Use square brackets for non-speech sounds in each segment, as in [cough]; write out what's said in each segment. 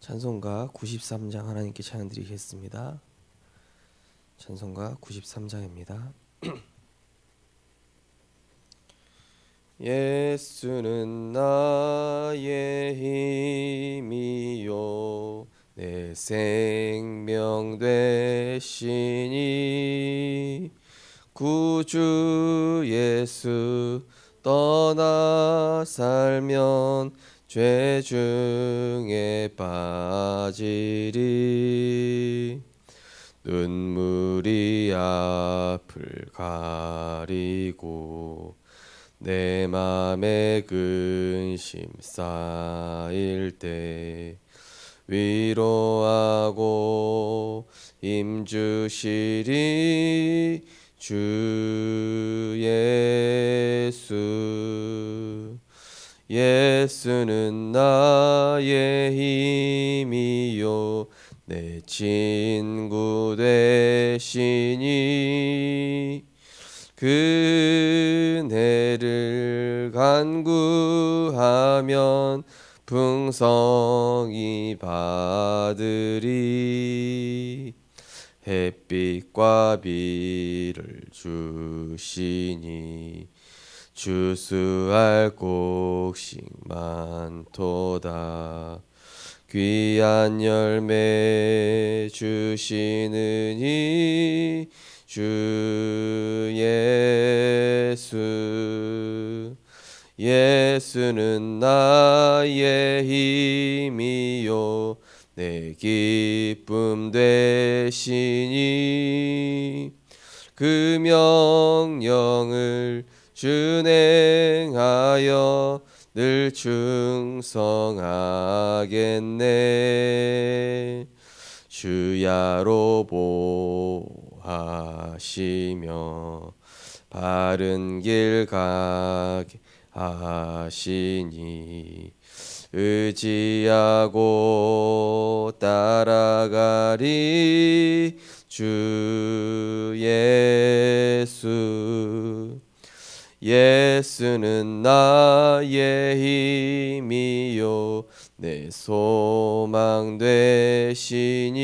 찬송가 93장 하나님께 찬양 드리겠습니다. 찬송가 93장입니다. [clears throat] 예수는 나의 힘이요 내 생명 되시니 구주 예수 떠나 살면 죄 중에 빠지리. 눈물이 앞을 가리고 내 맘에 근심 쌓일 때 위로하고 힘 주시리. 주 예수 예수는 나의 힘이요. 내 친구 되시니 그네를 간구하면 풍성이 받으리. 햇빛과 비를 주시니 주수할 곡식 많도다. 귀한 열매 주시느니 주 예수 예수는 나의 힘이요. 내 기쁨 되시니 그 명령을 준행하여 늘 충성하겠네. 주야로 보하시며 바른 길 가게 하시니 의지하고 따라가리 주 예수 예수는 나의 힘이요. 내 소망 되시니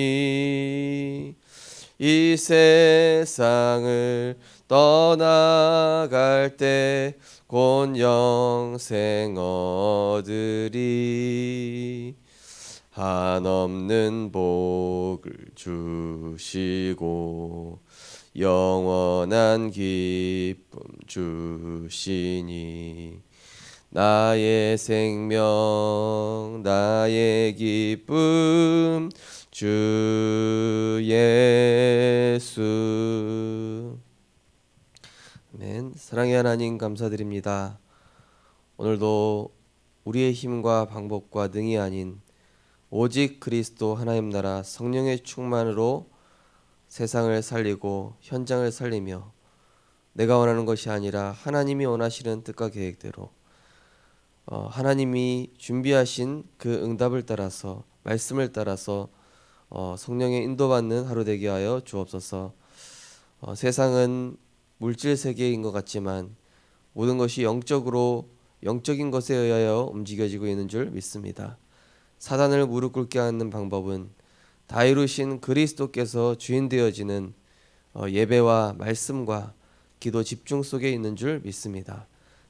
이 세상을 떠나갈 때 곧 영생 얻으리. 한없는 복을 주시고 영원한 기쁨 주시니 나의 생명 나의 기쁨 주 예수. 아멘. 사랑의 하나님 감사드립니다. 오늘도 우리의 힘과 방법과 능이 아닌 오직 그리스도 하나님 나라 성령의 충만으로 세상을 살리고 현장을 살리며 내가 원하는 것이 아니라 하나님이 원하시는 뜻과 계획대로 어, 하나님이 준비하신 그 응답을 따라서 말씀을 따라서 어, 성령의 인도받는 하루 되게 하여 주옵소서. 어, 세상은 물질 세계인 것 같지만 모든 것이 영적으로 영적인 것에 의하여 움직여지고 있는 줄 믿습니다. 사단을 무릎 꿇게 하는 방법은 다 이루신 그리스도께서 주인 되어지는 어, 예배와 말씀과 기도 집중 속에 있는 줄 믿습니다.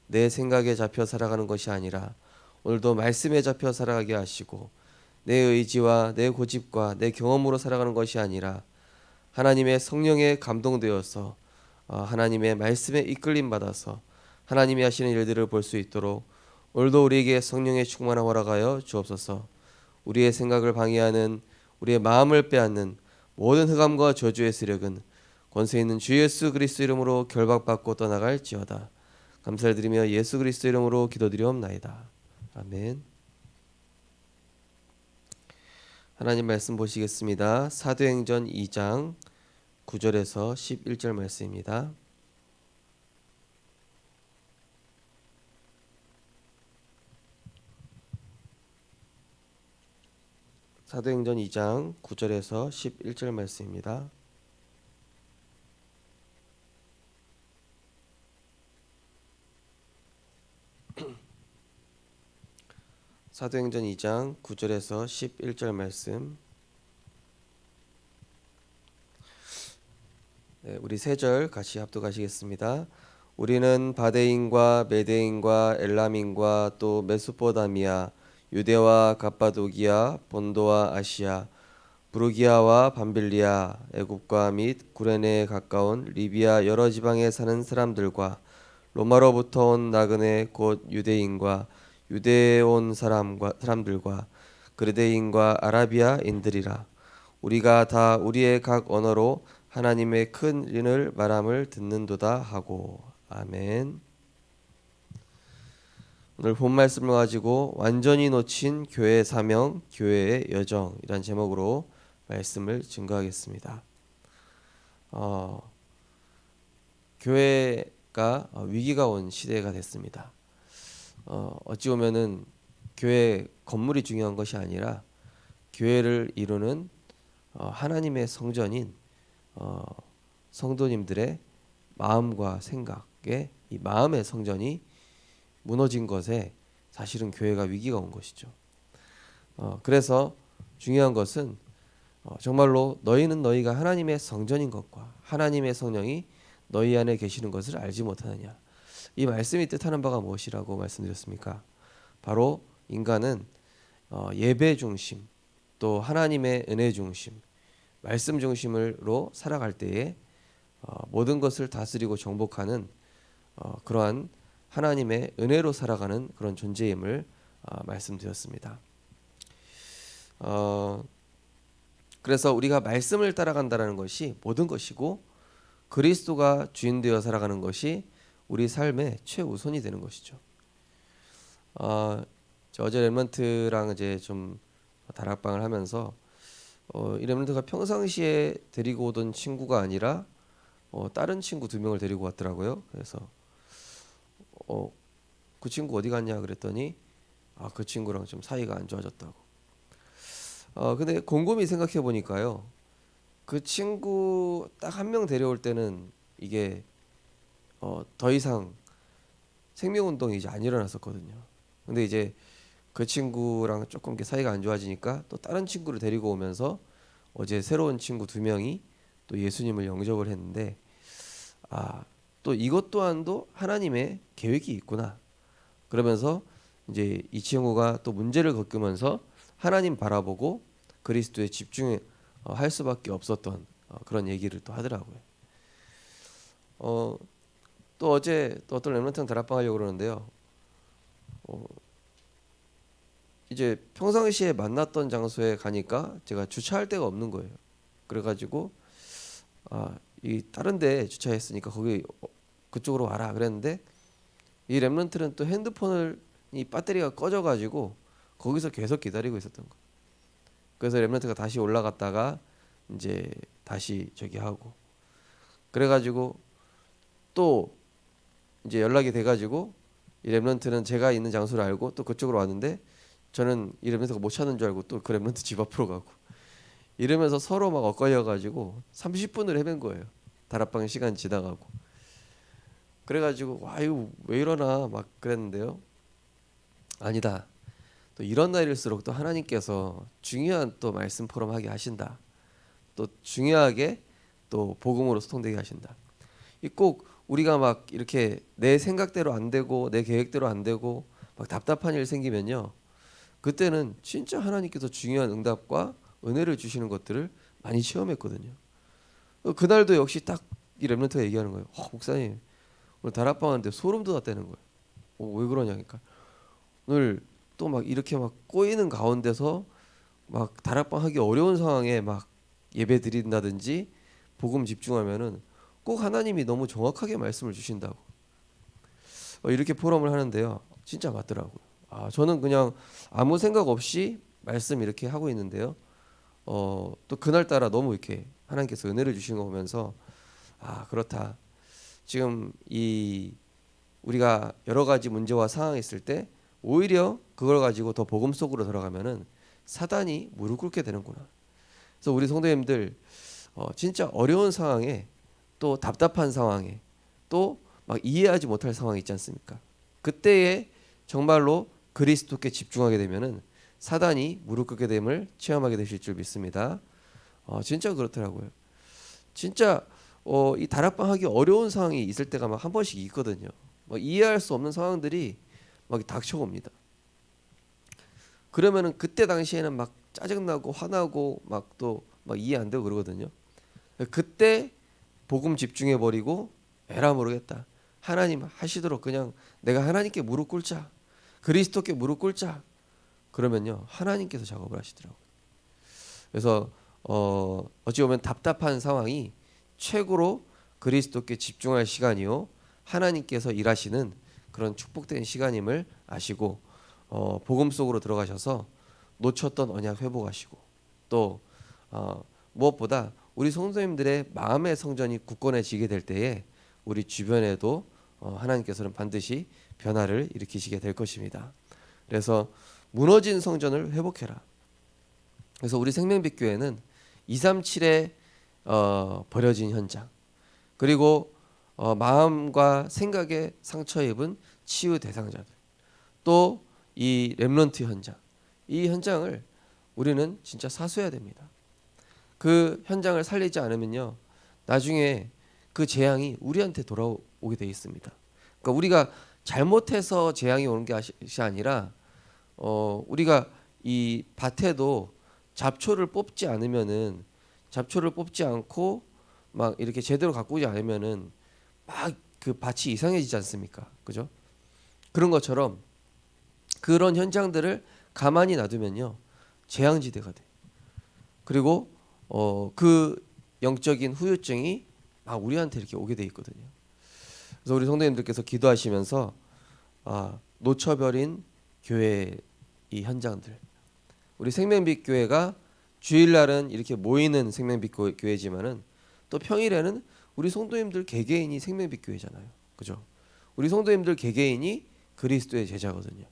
내 생각에 잡혀 살아가는 것이 아니라 오늘도 말씀에 잡혀 살아가게 하시고 내 의지와 내 고집과 내 경험으로 살아가는 것이 아니라 하나님의 성령에 감동되어서 어, 하나님의 말씀에 이끌림 받아서 하나님이 하시는 일들을 볼 수 있도록 오늘도 우리에게 성령의 충만함 허락하여 주옵소서. 우리의 생각을 방해하는 우리의 마음을 빼앗는 모든 흑암과 저주의 세력은 권세 있는 주 예수 그리스도 이름으로 결박받고 떠나갈지어다. 감사를 드리며 예수 그리스도 이름으로 기도드리옵나이다. 아멘. 하나님 말씀 보시겠습니다. 사도행전 2장 9절에서 11절 말씀입니다. 사도행전 2장 9절에서 11절 말씀입니다. [clears throat] 사도행전 2장 9절에서 11절 말씀. 네, 우리 세 절 같이 합독하시겠습니다. 우리는 바데인과 메데인과 엘람인과 또 메소포다미아, 유대와 갑바도기아, 본도와 아시아, 부르기아와 밤빌리아, 애굽과 및 구레네에 가까운 리비아 여러 지방에 사는 사람들과 로마로부터 온 나그네 곧 유대인과 유대에 온 사람과 사람들과 그레데인과 아라비아인들이라 우리가 다 우리의 각 언어로 하나님의 큰 일을 말함을 듣는도다 하고 아멘. 오늘 본 말씀을 가지고 완전히 놓친 교회의 사명, 교회의 여정이란 제목으로 말씀을 증거하겠습니다. 어, 교회가 위기가 온 시대가 됐습니다. 어, 어찌 보면은 교회 건물이 중요한 것이 아니라 교회를 이루는 어, 하나님의 성전인 어, 성도님들의 마음과 생각의 이 마음의 성전이 무너진 것에 사실은 교회가 위기가 온 것이죠. 어, 그래서 중요한 것은 어, 정말로 너희는 너희가 하나님의 성전인 것과 하나님의 성령이 너희 안에 계시는 것을 알지 못하느냐. 이 말씀이 뜻하는 바가 무엇이라고 말씀드렸습니까? 바로 인간은 어, 예배 중심 또 하나님의 은혜 중심 말씀 중심으로 살아갈 때에 어, 모든 것을 다스리고 정복하는 어, 그러한 하나님의 은혜로 살아가는 그런 존재임을 어, 말씀드렸습니다. 어, 그래서 우리가 말씀을 따라간다라는 것이 모든 것이고 그리스도가 주인 되어 살아가는 것이 우리 삶의 최우선이 되는 것이죠. 어, 저 어제 랩런트랑 이제 좀 다락방을 하면서 어, 이 랩런트가 평상시에 데리고 오던 친구가 아니라 어, 다른 친구 두 명을 데리고 왔더라고요. 그래서 어, 그 친구 어디 갔냐 그랬더니 아, 그 친구랑 좀 사이가 안 좋아졌다고. 어, 근데 곰곰이 생각해 보니까요. 그 친구 딱 한 명 데려올 때는 이게 어, 더 이상 생명 운동이 이제 안 일어났었거든요. 근데 이제 그 친구랑 조금 이렇게 사이가 안 좋아지니까 또 다른 친구를 데리고 오면서 어제 새로운 친구 두 명이 또 예수님을 영접을 했는데 아, 또 이것 또한도 하나님의 계획이 있구나. 그러면서 이제 이 친구가 또 문제를 겪으면서 하나님 바라보고 그리스도에 집중할 수밖에 없었던 어, 그런 얘기를 또 하더라고요. 어, 또 어제 또 어떤 랩런트랑 다락방 하려고 그러는데요. 어, 이제 평상시에 만났던 장소에 가니까 제가 주차할 데가 없는 거예요. 그래가지고 아, 이 다른데 주차했으니까 거기 어, 그쪽으로 와라 그랬는데 이 랩런트는 또 핸드폰을 이 배터리가 꺼져가지고 거기서 계속 기다리고 있었던 거. 그래서 랩런트가 다시 올라갔다가 이제 다시 저기 하고 그래가지고 또 이제 연락이 돼가지고 이 랩런트는 제가 있는 장소를 알고 또 그쪽으로 왔는데 저는 이 랩런트가 못 찾는 줄 알고 또그 랩런트 집 앞으로 가고 이러면서 서로 막 엇갈려가지고 30분을 헤맨 거예요. 다락방 시간 지나가고 그래가지고 와 이거 왜 이러나 막 그랬는데요. 아니다. 또 이런 날일수록 또 하나님께서 중요한 또 말씀 포럼 하게 하신다. 또 중요하게 또 복음으로 소통되게 하신다. 이 꼭 우리가 막 이렇게 내 생각대로 안 되고 내 계획대로 안 되고 막 답답한 일 생기면요. 그때는 진짜 하나님께서 중요한 응답과 은혜를 주시는 것들을 많이 체험했거든요. 어, 그날도 역시 딱이 랩런트가 얘기하는 거예요. 어, 목사님 오늘 다락방 하는데 소름 돋았다는 거예요. 어, 왜 그러냐니까 오늘 또 막 이렇게 막 꼬이는 가운데서 막 다락방 하기 어려운 상황에 막 예배 드린다든지 복음 집중하면은 꼭 하나님이 너무 정확하게 말씀을 주신다고 어, 이렇게 포럼을 하는데요. 진짜 맞더라고요. 아 저는 그냥 아무 생각 없이 말씀 이렇게 하고 있는데요. 어, 또 그날 따라 너무 이렇게 하나님께서 은혜를 주신 거 보면서 아 그렇다. 지금 이 우리가 여러 가지 문제와 상황이 있을 때 오히려 그걸 가지고 더 복음 속으로 들어가면은 사단이 무릎 꿇게 되는구나. 그래서 우리 성도님들 어, 진짜 어려운 상황에 또 답답한 상황에 또 막 이해하지 못할 상황이 있지 않습니까? 그때에 정말로 그리스도께 집중하게 되면은 사단이 무릎 꿇게 됨을 체험하게 되실 줄 믿습니다. 어, 진짜 그렇더라고요. 진짜 어, 이 다락방 하기 어려운 상황이 있을 때가 막 한 번씩 있거든요. 막 이해할 수 없는 상황들이 막 닥쳐옵니다. 그러면은 그때 당시에는 막 짜증나고 화나고 막 또 막 이해 안 되고 그러거든요. 그때 복음 집중해 버리고 에라 모르겠다. 하나님 하시도록 그냥 내가 하나님께 무릎 꿇자. 그리스도께 무릎 꿇자. 그러면요 하나님께서 작업을 하시더라고요. 그래서 어, 어찌 보면 답답한 상황이 최고로 그리스도께 집중할 시간이요 하나님께서 일하시는 그런 축복된 시간임을 아시고 어, 복음 속으로 들어가셔서 놓쳤던 언약 회복하시고 또 어, 무엇보다 우리 성도님들의 마음의 성전이 굳건해지게 될 때에 우리 주변에도 어, 하나님께서는 반드시 변화를 일으키시게 될 것입니다. 그래서 무너진 성전을 회복해라. 그래서 우리 생명빛 교회는 237에 어, 버려진 현장 그리고 어, 마음과 생각에 상처 입은 치유 대상자들 또 이 렘런트 현장 이 현장을 우리는 진짜 사수해야 됩니다. 그 현장을 살리지 않으면요 나중에 그 재앙이 우리한테 돌아오게 돼 있습니다. 그러니까 우리가 잘못해서 재앙이 오는 것이 아니라 어, 우리가 이 밭에도 잡초를 뽑지 않으면은 잡초를 뽑지 않고 막 이렇게 제대로 가꾸지 않으면은 막 그 밭이 이상해지지 않습니까? 그죠? 그런 것처럼 그런 현장들을 가만히 놔두면요 재앙지대가 돼. 그리고 어, 그 영적인 후유증이 막 우리한테 이렇게 오게 돼 있거든요. 그래서 우리 성도님들께서 기도하시면서 아, 놓쳐버린 교회 이 현장들 우리 생명빛 교회가 주일날은 이렇게 모이는 생명빛 교- 교회지만은 또 평일에는 우리 성도님들 개개인이 생명빛 교회잖아요. 그죠? 우리 성도님들 개개인이 그리스도의 제자거든요.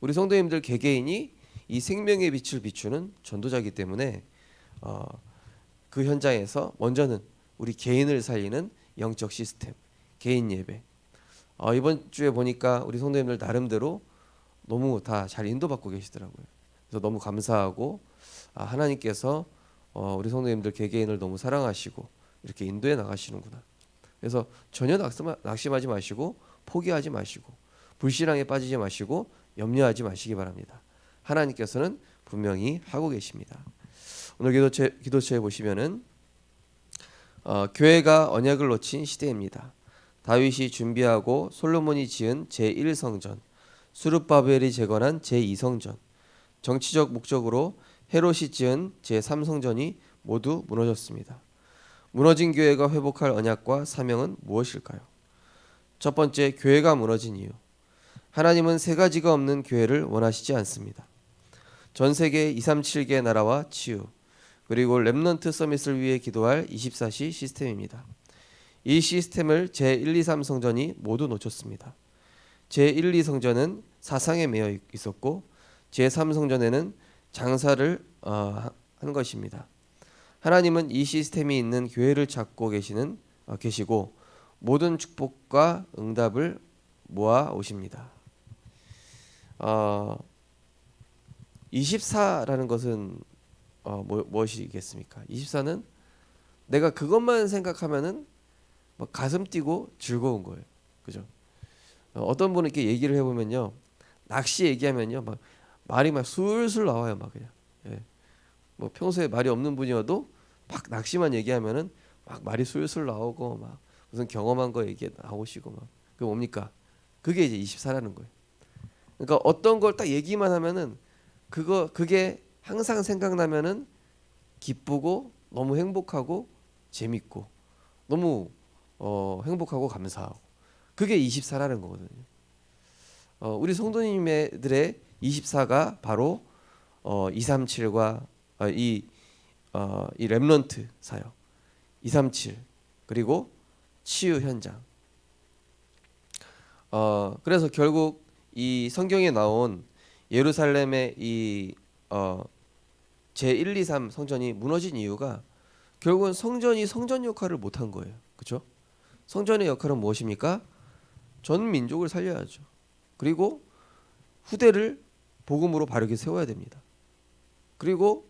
우리 성도님들 개개인이 이 생명의 빛을 비추는 전도자이기 때문에 어, 그 현장에서 먼저는 우리 개인을 살리는 영적 시스템, 개인 예배. 어, 이번 주에 보니까 우리 성도님들 나름대로 너무 다 잘 인도받고 계시더라고요. 그래서 너무 감사하고 아, 하나님께서 어, 우리 성도님들 개개인을 너무 사랑하시고 이렇게 인도해 나가시는구나. 그래서 전혀 낙심하, 낙심하지 마시고 포기하지 마시고 불신앙에 빠지지 마시고 염려하지 마시기 바랍니다. 하나님께서는 분명히 하고 계십니다. 오늘 기도체 기도처에 보시면은 어, 교회가 언약을 놓친 시대입니다. 다윗이 준비하고 솔로몬이 지은 제 1성전, 수르바벨이 재건한 제 2성전, 정치적 목적으로 헤롯이 지은 제 3성전이 모두 무너졌습니다. 무너진 교회가 회복할 언약과 사명은 무엇일까요? 첫 번째, 교회가 무너진 이유. 하나님은 세 가지가 없는 교회를 원하시지 않습니다. 전 세계 237개 나라와 치유, 그리고 렘넌트 서밋을 위해 기도할 24시 시스템입니다. 이 시스템을 제1, 2, 3 성전이 모두 놓쳤습니다. 제1, 2 성전은 사상에 매여 있었고 제3 성전에는 장사를 어, 한 것입니다. 하나님은 이 시스템이 있는 교회를 찾고 계시는 어, 계시고 모든 축복과 응답을 모아 오십니다. 어, 24라는 것은 어, 뭐, 무엇이겠습니까? 24는 내가 그것만 생각하면은 막 가슴 뛰고 즐거운 거예요. 그죠? 어, 어떤 이렇게 얘기를 해보면요, 낚시 얘기하면요, 막 말이 막 술술 나와요, 막 그냥. 예. 뭐 평소에 말이 없는 분이어도 막 낚시만 얘기하면은 막 말이 술술 나오고 막 무슨 경험한 거 얘기 나오시고 막 그게 뭡니까? 그게 이제 24라는 거예요. 그러니까 어떤 걸 딱 얘기만 하면은 그거 그게 항상 생각나면은 기쁘고 너무 행복하고 재밌고 너무 어, 행복하고 감사하고 그게 24라는 거거든요. 어, 우리 성도님들의 24가 바로 어, 237과 어, 이, 어, 이 렘넌트 사역 237 그리고 치유 현장 어, 그래서 결국 이 성경에 나온 예루살렘의 이 어, 제 1, 2, 3 성전이 무너진 이유가 결국은 성전이 성전 역할을 못한 거예요. 그렇죠? 성전의 역할은 무엇입니까? 전 민족을 살려야죠. 그리고 후대를 복음으로 바르게 세워야 됩니다. 그리고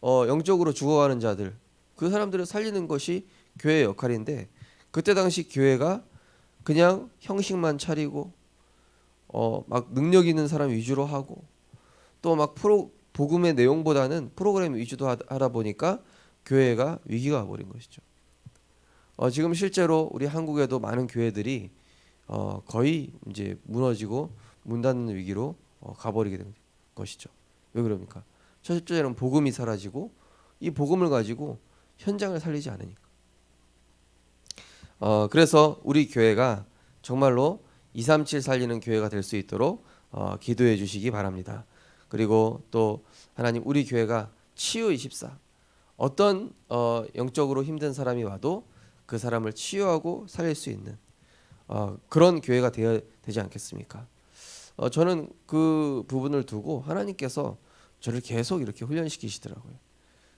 어, 영적으로 죽어가는 자들 그 사람들을 살리는 것이 교회의 역할인데 그때 당시 교회가 그냥 형식만 차리고 어, 막 능력 있는 사람 위주로 하고 또 막 프로 복음의 내용보다는 프로그램 위주도 하- 하다 보니까 교회가 위기가 와버린 것이죠. 어, 지금 실제로 우리 한국에도 많은 교회들이 어, 거의 이제 무너지고 문 닫는 위기로 어, 가버리게 된 것이죠. 왜 그럽니까? 첫째는 복음이 사라지고 이 복음을 가지고 현장을 살리지 않으니까. 어, 그래서 우리 교회가 정말로 237 살리는 교회가 될 수 있도록 어, 기도해 주시기 바랍니다. 그리고 또 하나님 우리 교회가 치유 24 어떤 어, 영적으로 힘든 사람이 와도 그 사람을 치유하고 살릴 수 있는 어, 그런 교회가 되어야 되지 않겠습니까? 어, 저는 그 부분을 두고 하나님께서 저를 계속 이렇게 훈련시키시더라고요.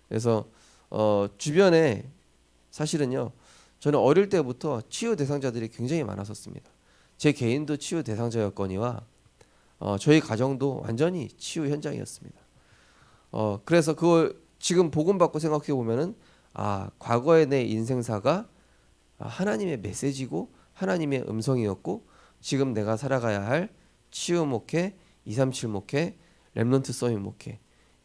그래서 어, 주변에 사실은요, 저는 어릴 때부터 치유 대상자들이 굉장히 많았었습니다. 제 개인도 치유 대상자였거니와 어, 저희 가정도 완전히 치유 현장이었습니다. 어, 그래서 그걸 지금 복음 받고 생각해 보면은 아 과거의 내 인생사가 아, 하나님의 메시지고 하나님의 음성이었고 지금 내가 살아가야 할 치유 목회, 237 목회, 렘넌트 서밋 목회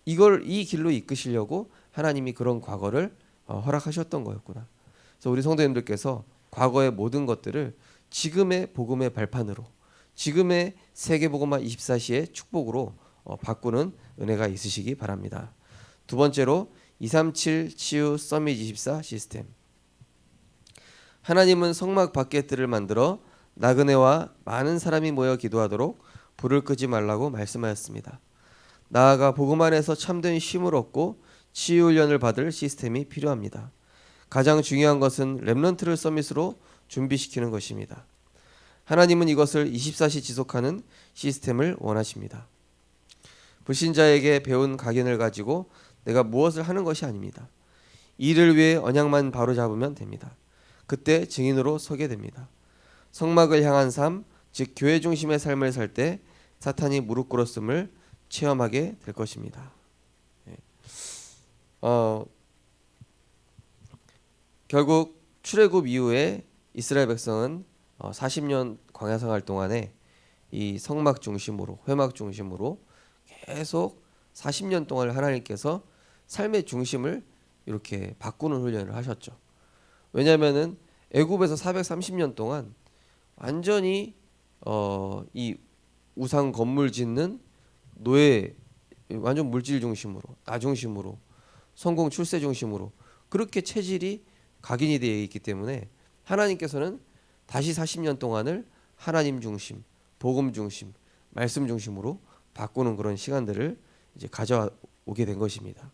이걸 이 길로 이끄시려고 하나님이 그런 과거를 어, 허락하셨던 거였구나. 그래서 우리 성도님들께서 과거의 모든 것들을 지금의 복음의 발판으로 지금의 세계복음화 24시의 축복으로 어, 바꾸는 은혜가 있으시기 바랍니다. 두 번째로 237 치유 서밋 24 시스템. 하나님은 성막 뜰을 만들어 나그네와 많은 사람이 모여 기도하도록 불을 끄지 말라고 말씀하였습니다. 나아가 복음 안에서 참된 쉼을 얻고 치유 훈련을 받을 시스템이 필요합니다. 가장 중요한 것은 렘넌트를 서밋으로 준비시키는 것입니다. 하나님은 이것을 24시 지속하는 시스템을 원하십니다. 불신자에게 배운 각인을 가지고 내가 무엇을 하는 것이 아닙니다. 이를 위해 언약만 바로 잡으면 됩니다. 그때 증인으로 서게 됩니다. 성막을 향한 삶, 즉 교회 중심의 삶을 살 때 사탄이 무릎 꿇었음을 체험하게 될 것입니다. 예. 어, 결국 출애굽 이후에 이스라엘 백성은 어, 40년 광야 생활 동안에 이 성막 중심으로 회막 중심으로 계속 40년 동안 하나님께서 삶의 중심을 이렇게 바꾸는 훈련을 하셨죠. 왜냐하면은 애굽에서 430년 동안 완전히 어, 이 우상 건물 짓는 노예 완전 물질 중심으로 나 중심으로 성공 출세 중심으로 그렇게 체질이 각인이 되어 있기 때문에 하나님께서는 다시 40년 동안을 하나님 중심, 복음 중심, 말씀 중심으로 바꾸는 그런 시간들을 이제 가져오게 된 것입니다.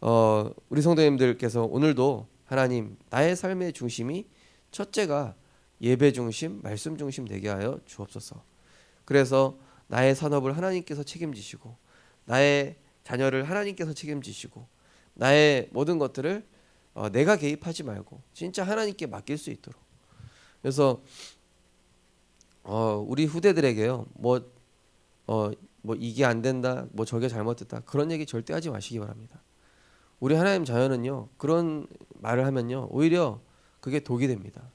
어, 우리 성도님들께서 오늘도 하나님 나의 삶의 중심이 첫째가 예배 중심, 말씀 중심 되게 하여 주옵소서. 그래서 나의 산업을 하나님께서 책임지시고 나의 자녀를 하나님께서 책임지시고 나의 모든 것들을 어, 내가 개입하지 말고 진짜 하나님께 맡길 수 있도록. 그래서 어, 우리 후대들에게요. 뭐 어, 뭐 이게 안 된다, 뭐 저게 잘못됐다 그런 얘기 절대 하지 마시기 바랍니다. 우리 하나님 자녀는요 그런 말을 하면요 오히려 그게 독이 됩니다.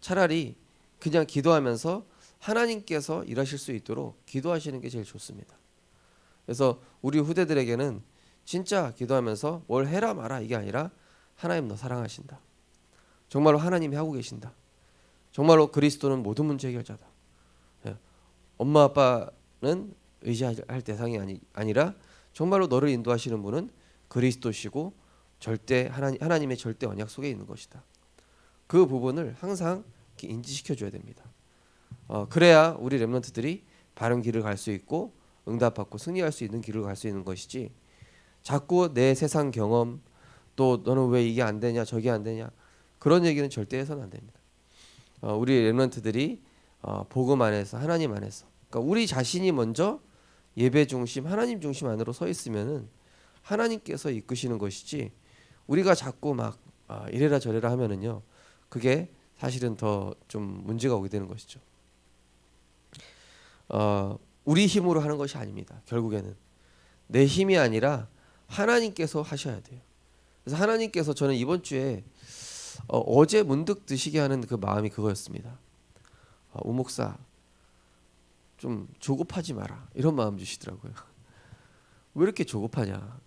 차라리 그냥 기도하면서 하나님께서 일하실 수 있도록 기도하시는 게 제일 좋습니다. 그래서 우리 후대들에게는 진짜 기도하면서 뭘 해라 마라 이게 아니라 하나님 너 사랑하신다. 정말로 하나님이 하고 계신다. 정말로 그리스도는 모든 문제 해결자다. 예. 엄마 아빠는 의지할 대상이 아니, 아니라 정말로 너를 인도하시는 분은 그리스도시고 절대 하나님 하나님의 절대 언약 속에 있는 것이다. 그 부분을 항상 인지시켜 줘야 됩니다. 어, 그래야 우리 렘넌트들이 바른 길을 갈 수 있고 응답받고 승리할 수 있는 길을 갈 수 있는 것이지. 자꾸 내 세상 경험 또 너는 왜 이게 안 되냐 저게 안 되냐 그런 얘기는 절대 해서는 안 됩니다. 어, 우리 렘넌트들이 어, 복음 안에서 하나님 안에서 그러니까 우리 자신이 먼저 예배 중심 하나님 중심 안으로 서 있으면은 하나님께서 이끄시는 것이지 우리가 자꾸 막 아, 이래라 저래라 하면은요 그게 사실은 더 좀 문제가 오게 되는 것이죠. 어, 우리 힘으로 하는 것이 아닙니다. 결국에는 내 힘이 아니라 하나님께서 하셔야 돼요. 그래서 하나님께서 저는 이번 주에 어, 제 문득 드시게 하는 그 마음이 그거였습니다. 어, 우목사 좀 조급하지 마라 이런 마음 주시더라고요. 왜 이렇게 조급하냐?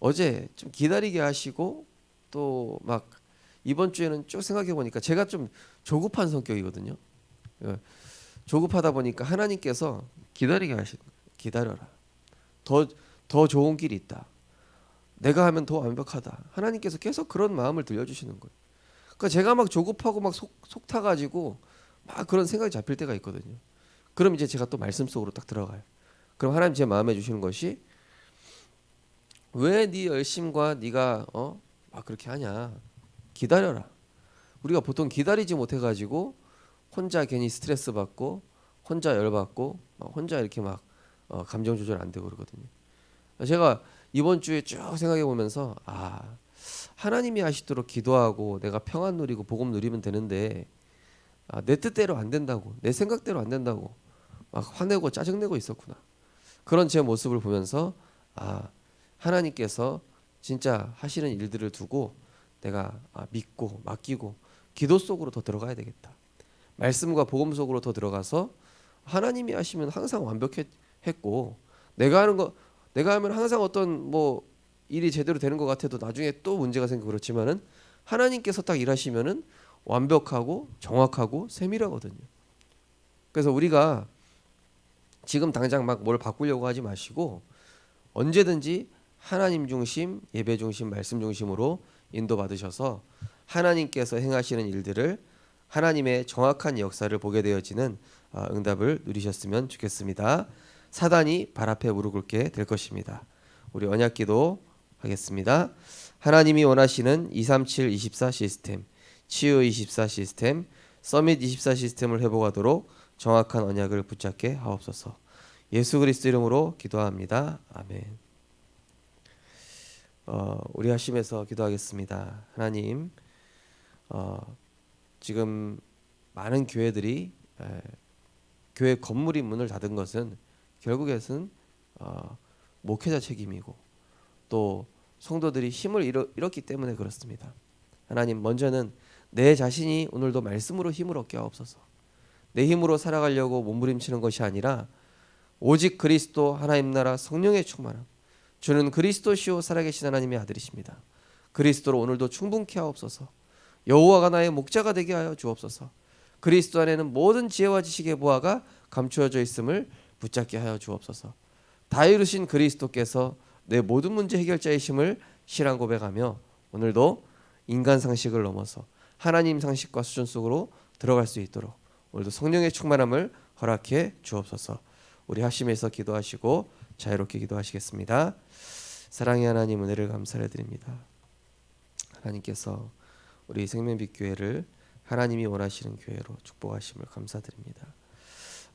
어제 좀 기다리게 하시고 또 막 이번 주에는 쭉 생각해 보니까 제가 좀 조급한 성격이거든요. 예. 조급하다 보니까 하나님께서 기다리게 하시 기다려라. 더 더 좋은 길이 있다. 내가 하면 더 완벽하다. 하나님께서 계속 그런 마음을 들려주시는 거예요. 그러니까 제가 막 조급하고 막 속 속 타가지고 막 그런 생각이 잡힐 때가 있거든요. 그럼 이제 제가 또 말씀 속으로 딱 들어가요. 그럼 하나님 제 마음에 주시는 것이 왜 네 열심과 네가 어 막 그렇게 하냐? 기다려라. 우리가 보통 기다리지 못해 가지고 혼자 괜히 스트레스 받고 혼자 열 받고 혼자 이렇게 막 어, 감정 조절 안 되고 그러거든요. 제가 이번 주에 쭉 생각해 보면서 아 하나님이 하시도록 기도하고 내가 평안 누리고 복음 누리면 되는데 아, 내 뜻대로 안 된다고 내 생각대로 안 된다고 막 화내고 짜증내고 있었구나 그런 제 모습을 보면서 아 하나님께서 진짜 하시는 일들을 두고 내가 아, 믿고 맡기고 기도 속으로 더 들어가야 되겠다 말씀과 복음 속으로 더 들어가서 하나님이 하시면 항상 완벽했고 내가 하는 거 내가 하면 항상 어떤 뭐 일이 제대로 되는 것 같아도 나중에 또 문제가 생기고 그렇지만은 하나님께서 딱 일하시면은 완벽하고 정확하고 세밀하거든요. 그래서 우리가 지금 당장 막 뭘 바꾸려고 하지 마시고 언제든지 하나님 중심, 예배 중심, 말씀 중심으로 인도 받으셔서 하나님께서 행하시는 일들을 하나님의 정확한 역사를 보게 되어지는 어, 응답을 누리셨으면 좋겠습니다. 사단이 발 앞에 무릎 꿇게 될 것입니다. 우리 언약기도 하겠습니다. 하나님이 원하시는 237 24 시스템, 치유 24 시스템, 서밋 24 시스템을 회복하도록 정확한 언약을 붙잡게 하옵소서. 예수 그리스도 이름으로 기도합니다. 아멘. 어, 우리 하심에서 기도하겠습니다. 하나님, 어, 지금 많은 교회들이 에, 교회 건물이 문을 닫은 것은 결국에는 어, 목회자 책임이고 또 성도들이 힘을 잃어, 잃었기 때문에 그렇습니다. 하나님 먼저는 내 자신이 오늘도 말씀으로 힘을 얻게 하옵소서. 내 힘으로 살아가려고 몸부림치는 것이 아니라 오직 그리스도 하나님 나라 성령의 충만함. 주는 그리스도시요 살아계신 하나님의 아들이십니다. 그리스도로 오늘도 충분케 하옵소서. 여호와가 나의 목자가 되게 하여 주옵소서. 그리스도 안에는 모든 지혜와 지식의 보화가 감추어져 있음을 붙잡게 하여 주옵소서. 다 이루신 그리스도께서 내 모든 문제 해결자이심을 실한 고백하며 오늘도 인간 상식을 넘어서 하나님 상식과 수준 속으로 들어갈 수 있도록 오늘도 성령의 충만함을 허락해 주옵소서. 우리 하심에서 기도하시고 자유롭게 기도하시겠습니다. 사랑의 하나님 은혜를 감사를 드립니다. 하나님께서 우리 생명빛 교회를 하나님이 원하시는 교회로 축복하심을 감사드립니다.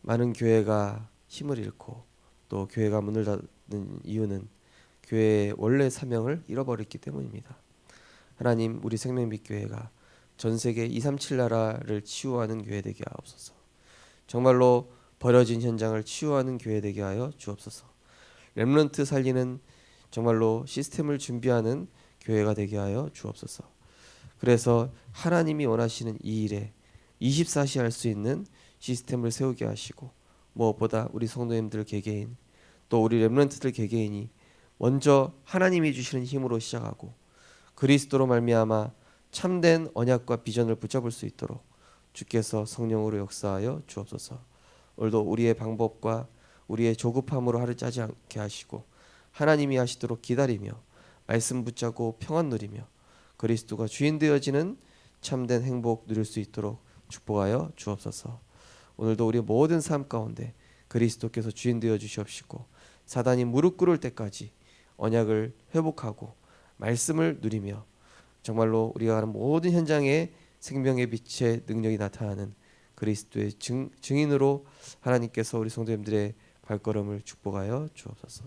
많은 교회가 힘을 잃고 또 교회가 문을 닫는 이유는 교회의 원래 사명을 잃어버렸기 때문입니다. 하나님 우리 생명빛 교회가 전 세계 237 나라를 치유하는 교회 되게 하옵소서. 정말로 버려진 현장을 치유하는 교회 되게 하여 주옵소서. 렘넌트 살리는 정말로 시스템을 준비하는 교회가 되게 하여 주옵소서. 그래서 하나님이 원하시는 이 일에 24시 할 수 있는 시스템을 세우게 하시고 무엇보다 우리 성도님들 개개인 또 우리 렘런트들 개개인이 먼저 하나님이 주시는 힘으로 시작하고 그리스도로 말미암아 참된 언약과 비전을 붙잡을 수 있도록 주께서 성령으로 역사하여 주옵소서. 오늘도 우리의 방법과 우리의 조급함으로 하루 짜지 않게 하시고 하나님이 하시도록 기다리며 말씀 붙잡고 평안 누리며 그리스도가 주인 되어지는 참된 행복 누릴 수 있도록 축복하여 주옵소서. 오늘도 우리 모든 삶 가운데 그리스도께서 주인 되어 주시옵시고 사단이 무릎 꿇을 때까지 언약을 회복하고 말씀을 누리며 정말로 우리가 하는 모든 현장에 생명의 빛의 능력이 나타나는 그리스도의 증, 증인으로 하나님께서 우리 성도님들의 발걸음을 축복하여 주옵소서.